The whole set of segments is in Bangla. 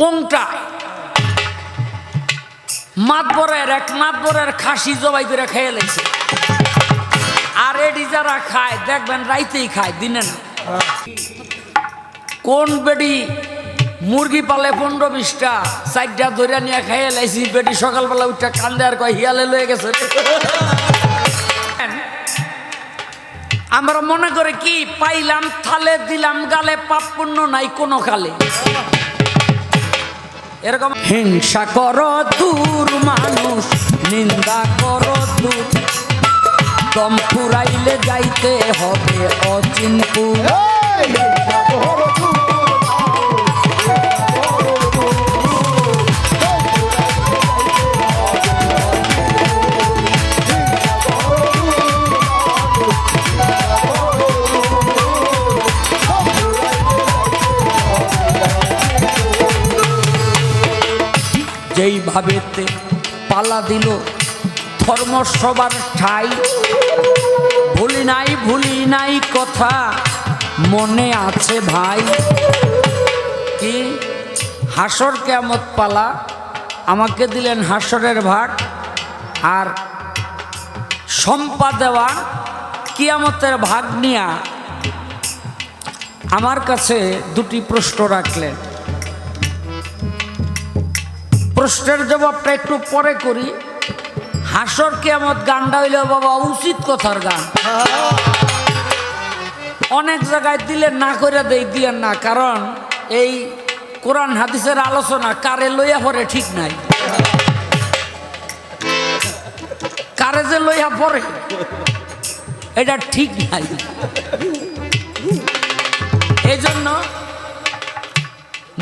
পোংটা মাতবরের এক মাতবরের খাসি জবাই করে খেয়ে লেছে। আর এডি যারা খায়, দেখবেন রাইতেই খায়, দিনে না। কোন বেডি মুরগি পালে পনেরো বিশটা, চারটা ধরে নিয়ে খাইয়ে লাইছি বেটি সকালবেলা উঠটা কান্দে আর কয়, হিয়ালে লয়ে গেছে আমরা মনে করে কি, পাইলাম, থালে দিলাম, গালে পাপ পুণ্য নাই কোনো কালে এরকম হিংসা কর দূর মানুষ নিন্দা কর দূর। দম ফুরাইলে যাইতে হবে অচিনপুর। যেইভাবেতে পালা দিল ধর্ম সবার ঠাই। ভুলি নাই ভুলি নাই কথা মনে আছে ভাই। কি? হাসর কেমত পালা। আমাকে দিলেন হাসরের ভাগ আর সম্পা দেওয়া কিয়ামতের ভাগ নিয়া আমার কাছে দুটি প্রশ্ন রাখলেন। প্রশ্নের জবাবটা একটু পরে করি। হাসর কেমত গানটা হইল বাবা উচিত কথার গান। অনেক জায়গায় দিলে না করে দেই দিয়ে না, কারণ এই কোরআন হাদিসের আলোচনা কারে লইয়া পরে ঠিক নাই। কারে যে লইয়া পরে এটা ঠিক নাই। এই জন্য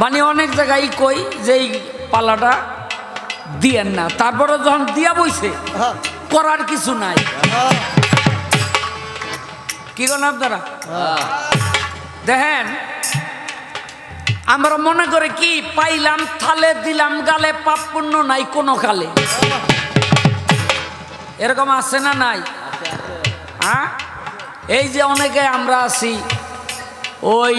মানে অনেক জায়গায় কই যে পালাটা দিয়েন না। তারপরে যখন দিয়া বইছে করার কিছু নাই। কি করেন আপনারা? দেখেন আমরা মনে করে কি পাইলাম থালে দিলাম গালে পাপ পুণ্য নাই কোনো কালে এরকম আছে না নাই? হ্যাঁ? এই যে অনেকে আমরা আছি ওই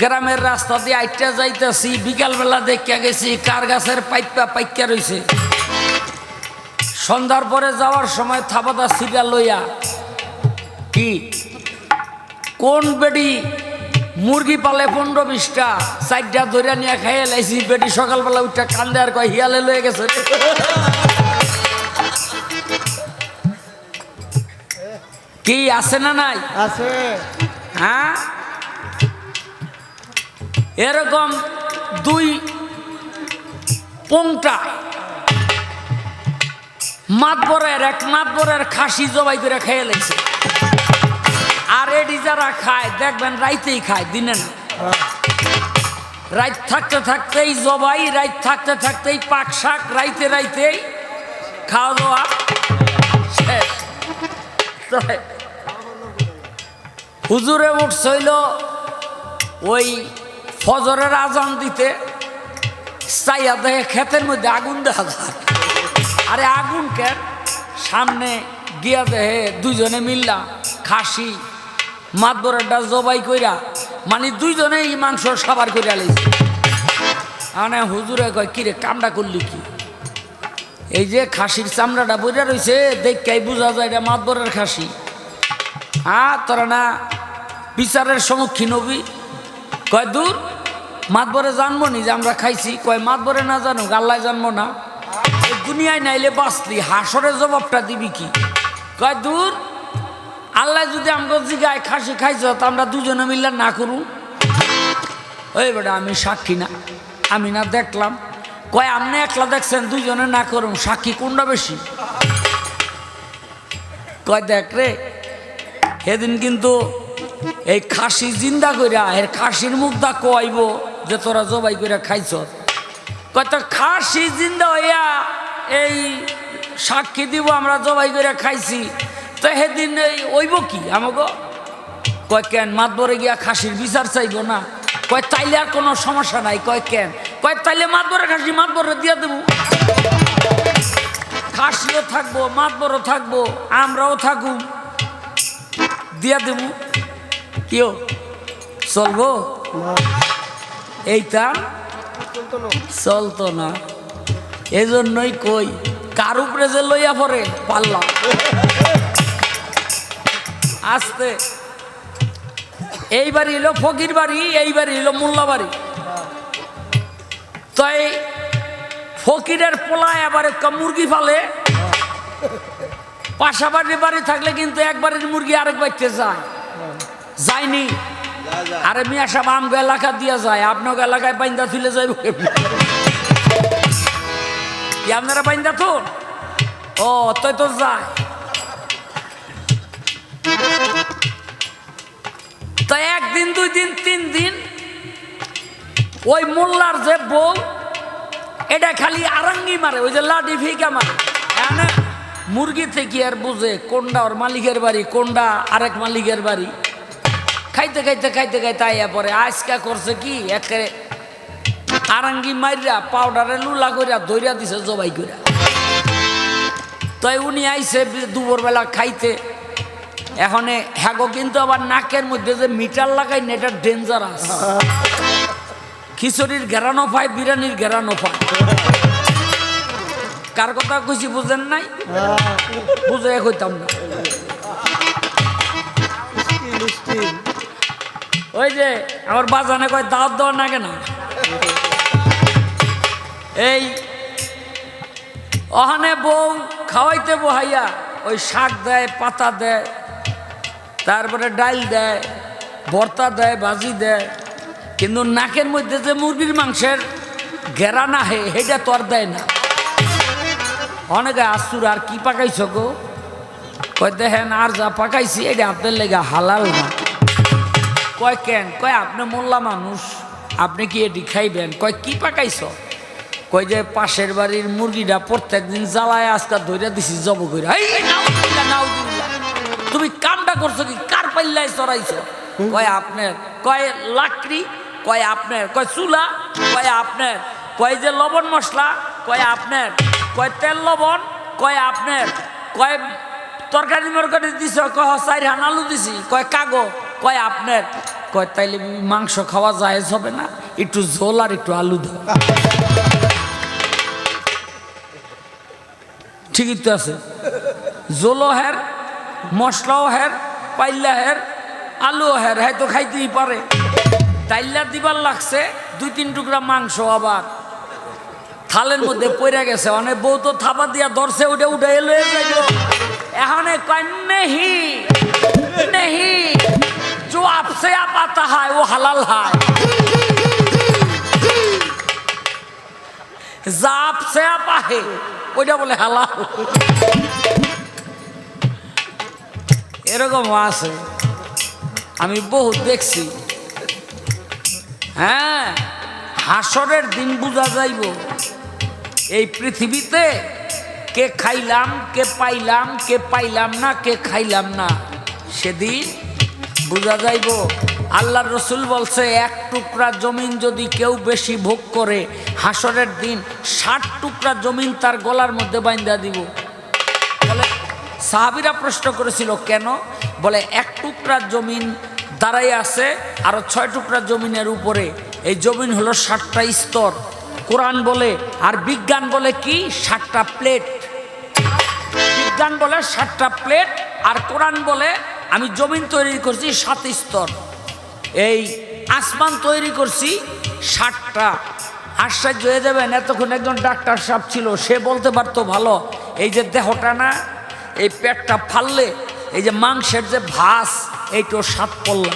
গ্রামের রাস্তা দিয়ে আইটা যাইতেছি বিকালবেলা দেখিয়া গেছি কার গাছের পাইপা পাইকা রইছে। সন্ধ্যার পরে যাওয়ার সময় থাপাতা সিটা লইয়া কি? কোন বেডি মুরগি পালে পনেরো বিশটা চারটা ধরে নিয়ে খাইয়ে লাইছি বেটি সকালবেলা উঠটা কান্দে আর কয় হিয়ালে লয়ে গেছে কি আছে না নাই? আছে। হ্যাঁ? এরকম দুই পোংটা মাতবরের এক মাতবরের খাসি জবাই করে খেয়ে লেছে। আর এডি যারা খায়, দেখবেন রাইতেই খায়, দিনে না। রাইত থাকতে থাকতেই জবাই, রাইত থাকতে থাকতেই পাক শাক, রাইতে রাইতেই খাওয়া দাওয়া শেষ হুজুরে উঠছিল ওই ফজরের আজান দিতে চাইয়া দেখে ক্ষেতের মধ্যে আগুন দেখা যায়। আরে আগুন কেন সামনে গিয়া দেহে দুজনে মিললা, খাসি, মাতবরেরটা জবাই কইরা মানে দুইজনে দুইজনেই মাংস সাবার কইরা লিছে মানে হুজুরে কয়, কিরে কামটা করলি কি? এই যে খাসির চামড়াটা বইরা রয়েছে দেখাই বোঝা যায় এটা মাতবরের খাসি। হ্যাঁ তোরা না বিচারের সম্মুখীন হবি। কয়, দূর? মাতবরে জানব নি যে আমরা খাইছি। কয়, মাতবরে না জানো গাল্লায় জানব না। দুনিয়ায় নাইলে বাঁচলি, হাসরের জবাবটা দিবি কি? কয়, দূর? আল্লাহ যদি আমরা জিগায় খাসি খাইছ, তো আমরা দুজনে মিললে না করু ওই বেটা, আমি সাক্ষী না, আমি না দেখলাম। কয় আপনি একলা দেখছেন দুজনে না করুন সাক্ষী কোনটা বেশি? কয়, দেখ রে, সেদিন কিন্তু এই খাসি জিন্দা কইরা, এর খাসির মুখটা কইব যে তোরা জবাই কইরা খাইছ কয় তো খাসি জিন্দা হইয়া এই সাক্ষী দিব, আমরা জবাই করে খাইছি। তো সেদিন ওইব কি আমাকে কয় কেন মাতবরে গিয়া খাসির বিচার চাইব না? কয় তাইলে আর কোনো সমস্যা নাই, কয় কেন? কয় তাইলে মাতবরে খাসি মাতবরে দিয়া দেবো। খাসিও থাকব, মাত মাতবরও থাকব, আমরাও থাকুম, দিয়া দেব। কেউ চলবো? এইটা? চলতো না। না এজন্যই কই, কার উপরে যে লইয়া পড়ে? পারলাম। আসতে। এই বাড়ি এলো ফকির বাড়ি এই বাড়ি এলো মোল্লা বাড়ি। তাই ফকিরের পোলায় আবার একটা মুরগি ফালে পাশাপাশি বাড়ি থাকলে কিন্তু এক বাড়ির মুরগি আরেক বাড়িতে যায়। যায়নি আরে মিয়া সাহেব, আমগো এলাকা দিয়া যায় আপনার এলাকায় বাইন্দা তুলে যাইব আপনারা বাইন্দা তো ও তুই তো যায়। তাই একদিন, দুই দিন, তিন দিন, ওই মোল্লার যে বউ, এটা খালি আরাঙ্গি মারে, ওই যে লাডি ফিকা মারে। এনে মুরগি থেকে আর বুঝে কোনটা ওর মালিকের বাড়ি কোনটা আরেক মালিকের বাড়ি। খাইতে খাইতে খাইতে খাইতে আইয়া পরে আজকা করছে কি? একেবারে আরাঙ্গি মাইরা পাউডারে লুলা কইরা দইরা দিছে, জবাই কইরা। তাই উনি আইছে দুপুরবেলা খাইতে। এখানে হ্যাগো কিন্তু আবার নাকের মধ্যে যে মিটার লাগাই এটা ডেঞ্জারাস খিচুড়ির ঘেরানো পায় বিরিয়ানির ঘেরানো পায় কার কথা কইছি বুঝেন নাই? বুঝে কইতাম না। ওই যে, আমার বাজানে কয় দাওয়াত দেওয়ার না কেন? এই, অহানে বউ খাওয়াইতে বহাইয়া ওই শাক দেয়, পাতা দেয়, তারপরে ডাল দেয়, ভর্তা দেয়, ভাজি দেয়, কিন্তু নাকের মধ্যে যে মুরগির মাংসের ঘেরা না হে সেটা তো আর দেয় না। অনেকে আসুর আর কি পাকাইছ গো? দেখেন, আর যা পাকাইছি, এটা আপনার লেগে হালাল না। কয় কেন? কয় আপনি মোল্লা মানুষ আপনি কি এটি খাইবেন কয় কি পাকাইছ? কয় যে পাশের বাড়ির মুরগিটা প্রত্যেক দিন জ্বালায় আজকাল ধরে দিছি জব করে। তুমি কামটা করছ কি? কার পাল্লায় চড়াইছ? কয় আপনার কয় লাকড়ি কয় আপনার কয় চুলা কয় আপনার কয় যে লবণ মশলা কয় আপনার কয় তেল লবণ কয় আপনার কয় তরকারি মরকারি দিছ কয় চার হান আলু দিছি কয় কাগো কয়, আপনার কয়, তাইলে মাংস খাওয়া যায় হবে না। একটু ঝোল আর একটু আলু দাও। ঠিকই তো আছে। জোলও হের, মশলাও হের পাইলা হের, আলুও হের হয়তো খাইতেই পারে। ডাইলা দিবার লাগছে দুই তিন টুকরা মাংস আবার। থালের মধ্যে পড়ে গেছে। অনেক বউ তো থাপা দিয়া ধরছে, উঠে উঠে এলো। এখানে কয়, নেহি নেহি जो आपसे आप आता है वो हलाल है যা আপসে আপ আহে ওইটা বলে হালাল এরকম আছে আমি বহুত দেখছি হ্যাঁ হাসরের দিন বোঝা যাইব এই পৃথিবীতে কে খাইলাম কে পাইলাম কে পাইলাম না কে খাইলাম না সেদিন বোঝা যাইব? আল্লাহর রসুল বলছে, এক টুকরা জমিন যদি কেউ বেশি ভোগ করে, হাসরের দিন ষাট টুকরা জমিন তার গলার মধ্যে বাইন্দা দিব। বলে, সাহাবিরা প্রশ্ন করেছিল, কেন? বলে, এক টুকরা জমিন দাঁড়াই আছে, আরও ছয় টুকরা জমিনের উপরে। এই জমিন হলো ষাটটা স্তর। কোরআন বলে, আর বিজ্ঞান বলে কি? ষাটটা প্লেট। বিজ্ঞান বলে ষাটটা প্লেট, আর কোরআন বলে আমি জমিন তৈরি করছি সাত স্তর। এই আসমান তৈরি করছি ষাটটা আশ্চর্য হয়ে যাবেন, এতক্ষণ একজন ডাক্তার সাহেব ছিল, সে বলতে পারতো ভালো, এই যে দেহটা না, এই পেটটা ফাললে, এই যে মাংসের যে ভাস এইটাও সাত পল্লা।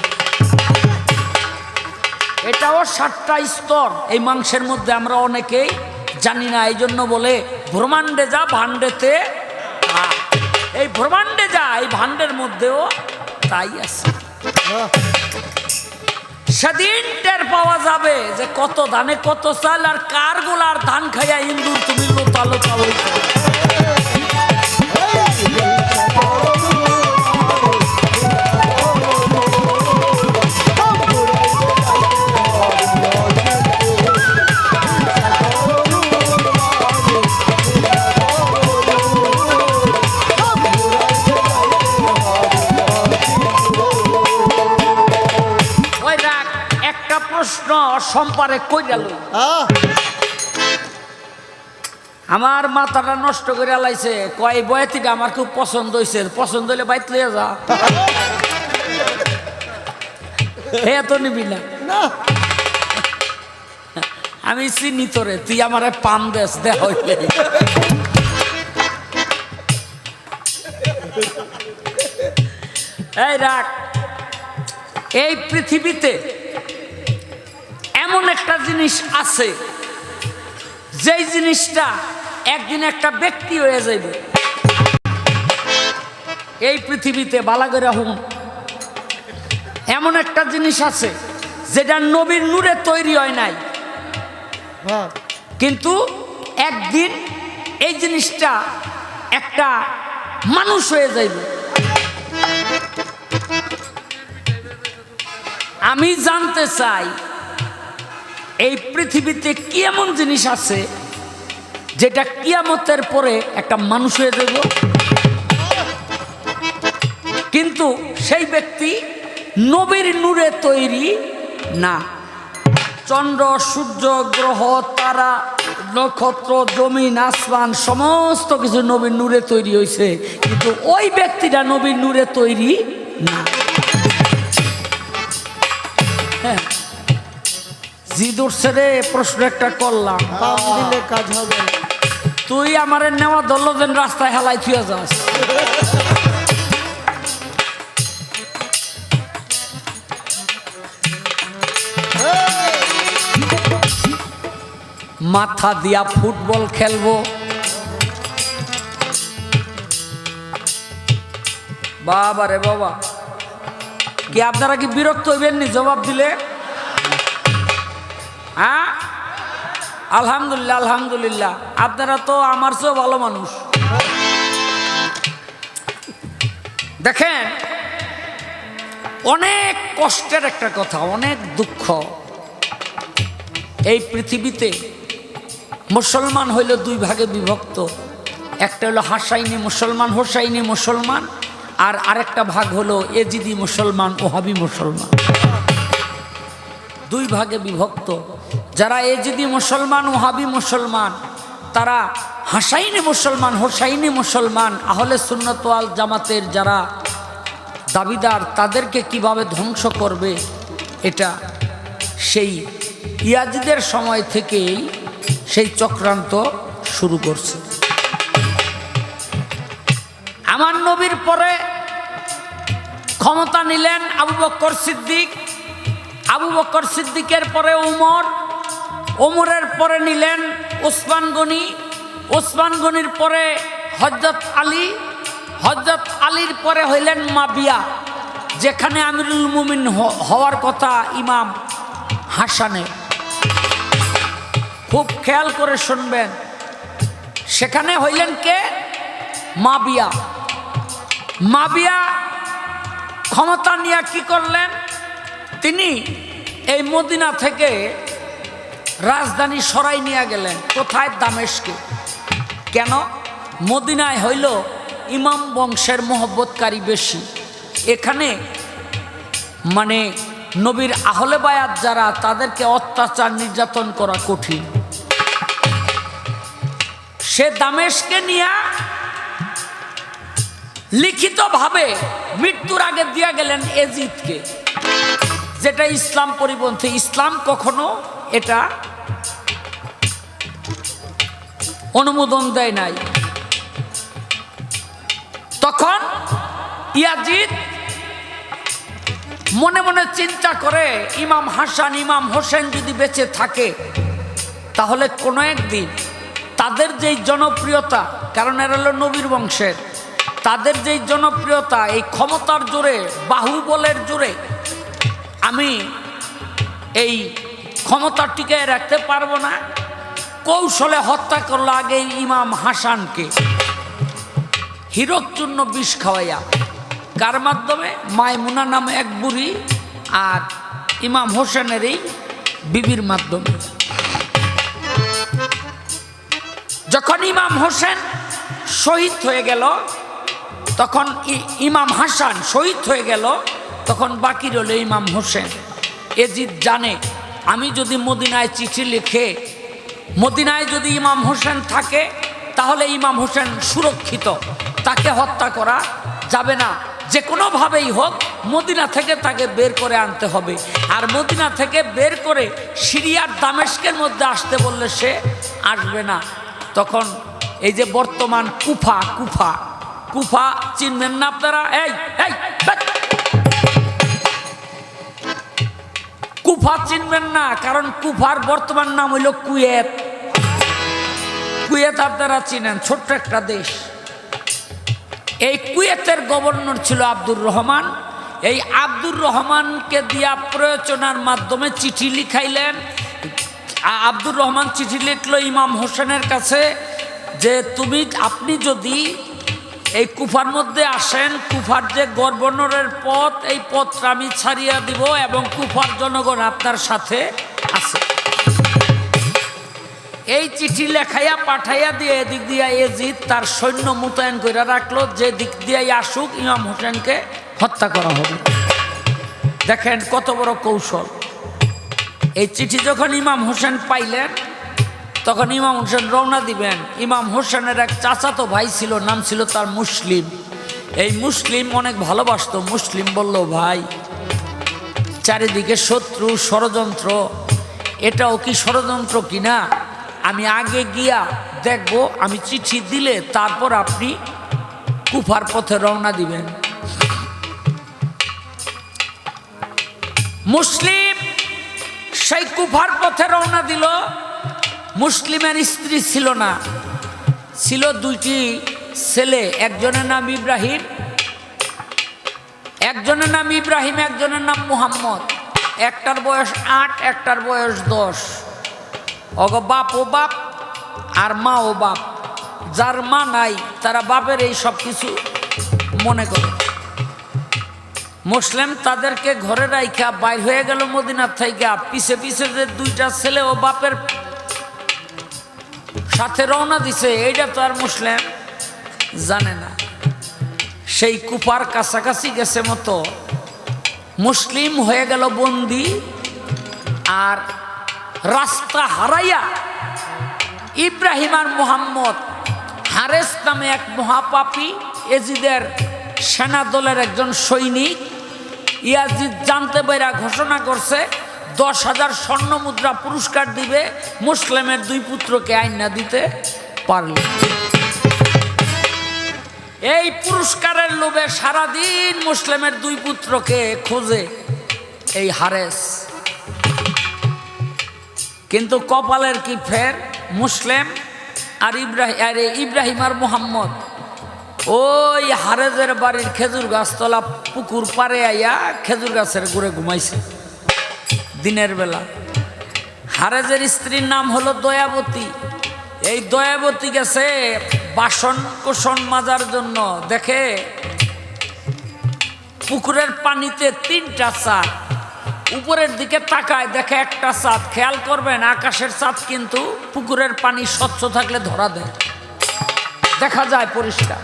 এটাও সাতটা স্তর। এই মাংসের মধ্যে আমরা অনেকেই জানি না এই জন্য বলে ব্রহ্মাণ্ডে যা, ভাণ্ডেতে এই ব্রহ্মাণ্ডে যা ভান্ডের মধ্যেও তাই আছে। সেদিন টের পাওয়া যাবে যে কত ধানে কত চাল আর কার গোলার ধান খাইয়া ইন্দুর তুমি লোতালো তালো সম্পারে কই গেল আমার মাথাটা নষ্ট করে লাইছে। কয় বয়াতিটা আমার খুব পছন্দ হয়েছে পছন্দ হলে বাইত লিয়ে যা। হে তো নিবি না। আমি চিনি তোরে তুই আমার পাম দেশ দে হইলে। এই রাখ। এই পৃথিবীতে এমন একটা জিনিস আছে যেই জিনিসটা একদিন একটা ব্যক্তি হয়ে যাইবে। এই পৃথিবীতে বালাগেরা হুন এমন একটা জিনিস আছে যেটা নবীর নূরে তৈরি হয় নাই। কিন্তু একদিন এই জিনিসটা একটা মানুষ হয়ে যাইবে। আমি জানতে চাই এই পৃথিবীতে কি এমন জিনিস আছে যেটা কিয়ামতের পরে একটা মানুষ হয়ে যাইব কিন্তু সেই ব্যক্তি নবীর নূরে তৈরি না। চন্দ্র, সূর্য, গ্রহ, তারা, নক্ষত্র, জমিন, আসমান, সমস্ত কিছু নবীর নূরে তৈরি হয়েছে কিন্তু ওই ব্যক্তিটা নবীর নূরে তৈরি না। হ্যাঁ। জিদুর ছেড়ে প্রশ্ন একটা করলাম। পাম দিলে কাজ হবে। তুই আমার নেওয়া যেন রাস্তায় হেলাই থুয়ে যাস। মাথা দিয়া ফুটবল খেলব। বাবা রে বাবা। কি আপনারা কি বিরক্ত হইবেন নি জবাব দিলে? আলহামদুলিল্লাহ আলহামদুলিল্লাহ। আপনারা তো আমার চেয়েও ভালো মানুষ। দেখেন, অনেক কষ্টের একটা কথা, অনেক দুঃখ। এই পৃথিবীতে মুসলমান হইল দুই ভাগে বিভক্ত। একটা হলো হাসাইনি মুসলমান, হোসাইনি মুসলমান, আর আরেকটা ভাগ হলো এজিদি মুসলমান, ওহাবি মুসলমান। দুই ভাগে বিভক্ত। যারা এজিদি মুসলমান, ওহাবি মুসলমান, তারা হাসাইনি মুসলমান, হোসাইনি মুসলমান, আহলে সুন্নতওয়াল জামাতের যারা দাবিদার, তাদেরকে কীভাবে ধ্বংস করবে, এটা সেই ইয়াজিদের সময় থেকেই সেই চক্রান্ত শুরু করছে। আমার নবীর পরে ক্ষমতা নিলেন আবু বক্কর সিদ্দিক। আবু বক্কর সিদ্দিকের পরে উমর ওমরের পরে নিলেন ওসমান গনি। ওসমান গনির পরে হজরত আলী। হজরত আলীর পরে হইলেন মাবিয়া। যেখানে আমিরুল মুমিন হওয়ার কথা ইমাম হাসানে। খুব খেয়াল করে শুনবেন। সেখানে হইলেন কে? মাবিয়া। মাবিয়া ক্ষমতা নিয়ে কি করলেন? তিনি এই মদিনা থেকে রাজধানী সরাই নিয়ে গেলেন। কোথায় দামেশকে কেন? মদিনায় হইল ইমাম বংশের মহব্বতকারী বেশি। এখানে মানে নবীর আহলে বায়াত যারা, তাদেরকে অত্যাচার নির্যাতন করা কঠিন। সে দামেশকে নিয়ে লিখিতভাবে মৃত্যুর আগে দিয়া গেলেন এজিদকে, যেটা ইসলাম পরিপন্থী। ইসলাম কখনো এটা অনুমোদন দেয় নাই। তখন ইয়াজিদ মনে মনে চিন্তা করে, ইমাম হাসান, ইমাম হোসেন যদি বেঁচে থাকে, তাহলে কোনো একদিন তাদের যেই জনপ্রিয়তা, কারণ এরা হলো নবীর বংশের, তাদের যেই জনপ্রিয়তা, এই ক্ষমতার জোরে, বাহুবলের জোরে আমি এই ক্ষমতা টিকে রাখতে পারব না। কৌশলে হত্যা করল আগে ইমাম হাসানকে। হিরকচূর্ণ বিষ খাওয়াইয়া, কার মাধ্যমে? মায়মুনা নামে এক বুড়ি আর ইমাম হোসেনের এই বিবির মাধ্যমে। যখন ইমাম হোসেন শহীদ হয়ে গেল, তখন ইমাম হাসান শহীদ হয়ে গেল, তখন বাকি রইল ইমাম হোসেন। এজিদ জানে, আমি যদি মদিনায় চিঠি লিখে মদিনায় যদি ইমাম হোসেন থাকে, তাহলে ইমাম হোসেন সুরক্ষিত। তাকে হত্যা করা যাবে না। যে কোনোভাবেই হোক, মদিনা থেকে তাকে বের করে আনতে হবে। আর মদিনা থেকে বের করে সিরিয়ার দামেস্কের মধ্যে আসতে বললে সে আসবে না। তখন এই যে বর্তমান কুফা কুফা কুফা চিনবেন না আপনারা? এই এই কুফা চিনবেন না, কারণ কুফার বর্তমান নাম হইল কুয়েত। কুয়েত আপনারা চিনেন, ছোট্ট একটা দেশ। এই কুয়েতের গভর্নর ছিল আব্দুর রহমান। এই আব্দুর রহমানকে দিয়া প্রয়োজনার মাধ্যমে চিঠি লিখাইলেন। আব্দুর রহমান চিঠি লিখলো ইমাম হোসেনের কাছে যে, তুমি, আপনি যদি এই কুফার মধ্যে আসেন, কুফার যে গভর্নরের পথ এই পথটা আমি ছাড়িয়া দিব এবং কুফার জনগণ আপনার সাথে আছে। এই চিঠি লেখাইয়া পাঠাইয়া দিয়ে এদিক দিয়া এজিদ তার সৈন্য মোতায়েন করে রাখল, যে দিক দিয়াই আসুক, ইমাম হোসেনকে হত্যা করা হবে। দেখেন কত বড় কৌশল। এই চিঠি যখন ইমাম হোসেন পাইলেন তখন ইমাম হোসেন রওনা দিবেন। ইমাম হোসেনের এক চাচাতো ভাই ছিল, নাম ছিল তার মুসলিম। এই মুসলিম অনেক ভালোবাসতো, মুসলিম বলল, ভাই, চারিদিকে শত্রু, ষড়যন্ত্র, এটাও কি ষড়যন্ত্র কিনা আমি আগে গিয়া দেখব, আমি চিঠি দিলে তারপর আপনি কুফার পথে রওনা দিবেন। মুসলিম সেই কুফার পথে রওনা দিল। মুসলিমের স্ত্রী ছিল না। ছিল দুইটি ছেলে, একজনের নাম ইব্রাহিম, একজনের নাম ইব্রাহিম, একজনের নাম মুহাম্মদ। একটার বয়স আট, একটার বয়স দশ। অগ বাপ ও বাপ আর মা ও বাপ। যার মা নাই, তারা বাপের এই সব কিছু মনে করে। মুসলিম তাদেরকে ঘরে রাইখা বাইর হয়ে গেল মদিনার থাইকা। পিছে পিছে যে দুইটা ছেলে ও বাপের সাথে রওনা দিছে, এইটা তো আর মুসলিম জানে না। সেই কুপার কাছাকাছি গেছে মতো। মুসলিম হয়ে গেল বন্দি, আর রাস্তা হারাইয়া ইব্রাহিম আর মোহাম্মদ হারেস নামে এক মহাপাপি এজিদের সেনা দলের একজন সৈনিক ইয়াজিদ জানতে পেরা ঘোষণা করছে দশ হাজার স্বর্ণ মুদ্রা পুরস্কার দিবে, মুসলিমের দুই পুত্রকে আইনা দিতে পারলে। এই পুরস্কারের লোভে সারাদিন মুসলিমের দুই পুত্রকে খোঁজে এই হারেস। কিন্তু কপালের কি ফের? মুসলিম আর ইব্রাহিম আরে ইব্রাহিম আর মোহাম্মদ। ওই হারেজের বাড়ির খেজুর গাছতলা পুকুর পারে আইয়া খেজুর গাছের ঘুরে ঘুমাইছে। দিনের বেলা। হারেজের স্ত্রীর নাম হলো দয়াবতী। এই দয়াবতী গেছে বাসন কোষণ মাজার জন্য। দেখে পুকুরের পানিতে তিনটা চাঁদ উপরের দিকে তাকায়, দেখে একটা চাঁদ খেয়াল করবেন, আকাশের চাঁদ কিন্তু পুকুরের পানি স্বচ্ছ থাকলে ধরা দেয়। দেখা যায় পরিষ্কার।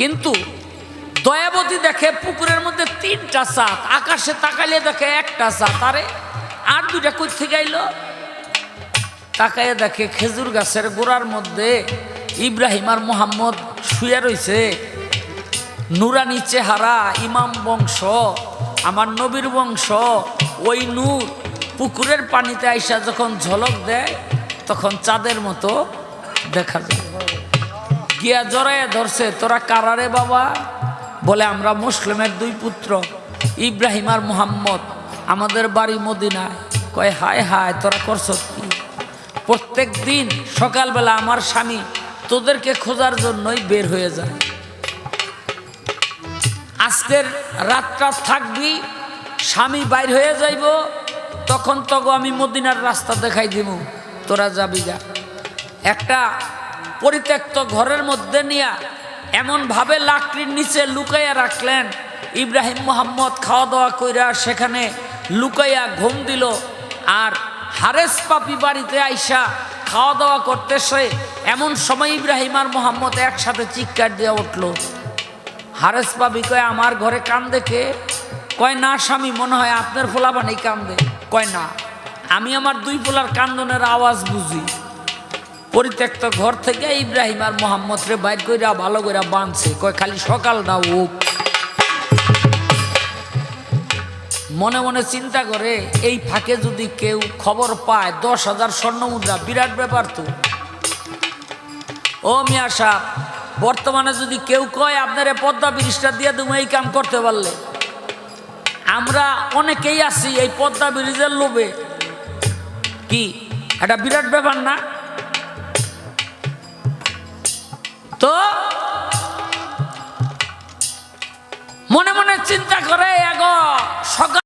কিন্তু দয়াবতী দেখে পুকুরের মধ্যে তিনটা চাঁদ আকাশে তাকালে দেখে একটা চাঁদ আরে আর দুইটা কই থেকে আইলো? দেখে খেজুর গাছের গোড়ার মধ্যে ইব্রাহিম আর মোহাম্মদ শুয়ে রইছে। নুরানি চেহারা, ইমাম বংশ, আমার নবীর বংশ, ওই নূর পুকুরের পানিতে আইসা যখন ঝলক দেয়, তখন চাঁদের মতো দেখা যায়। গিয়া জড়াইয়া ধরছে, তোরা কারারে বাবা? বলে, আমরা মুসলিমের দুই পুত্র, ইব্রাহিম আর মোহাম্মদ। আমাদের বাড়ি মদিনায়। কয়, হায় হায়, তোরা করছ কি? প্রত্যেক দিন সকালবেলা আমার স্বামী তোদেরকে খোঁজার জন্যই বের হয়ে যায়। আজকের রাতটা থাকবি, স্বামী বাইর হয়ে যাইব, তখন তগো আমি মদিনার রাস্তা দেখাই দিব, তোরা যাবি যা একটা পরিত্যক্ত ঘরের মধ্যে নিয়া এমনভাবে লাকড়ির নিচে লুকাইয়া রাখলেন, ইব্রাহিম মোহাম্মদ খাওয়া দাওয়া কইরা সেখানে লুকাইয়া ঘুম দিল আর হারেস পাপি বাড়িতে আইসা খাওয়া দাওয়া করতেছে এমন সময় ইব্রাহিম আর মোহাম্মদ একসাথে চিৎকার দিয়ে উঠল। হারেস পাবি কয়, আমার ঘরে কান দেখে কয়, না স্বামী, মনে হয় আপনার ফোলাবানি কান্দে। কয়, না, আমি আমার দুই পোলার কান্দনের আওয়াজ বুঝি। পরিত্যক্ত ঘর থেকে ইব্রাহিম আর মোহাম্মদ রে বাইর কইরা ভালো কইরা বাঁধছে। কয়, খালি সকালটা হোক মনে মনে চিন্তা করে, এই ফাঁকে যদি কেউ খবর পায়, দশ হাজার স্বর্ণ মুদ্রা, বিরাট ব্যাপার তো। ও মিয়া সাহ, বর্তমানে যদি কেউ কয়, আপনার পদ্মা ব্রিজটা দিয়ে তুমি এই কাম করতে পারলে। আমরা অনেকেই আছি এই পদ্মা ব্রিজের লোভে। কি? এটা বিরাট ব্যাপার না? তো মনে মনে চিন্তা করে, এগো, সকাল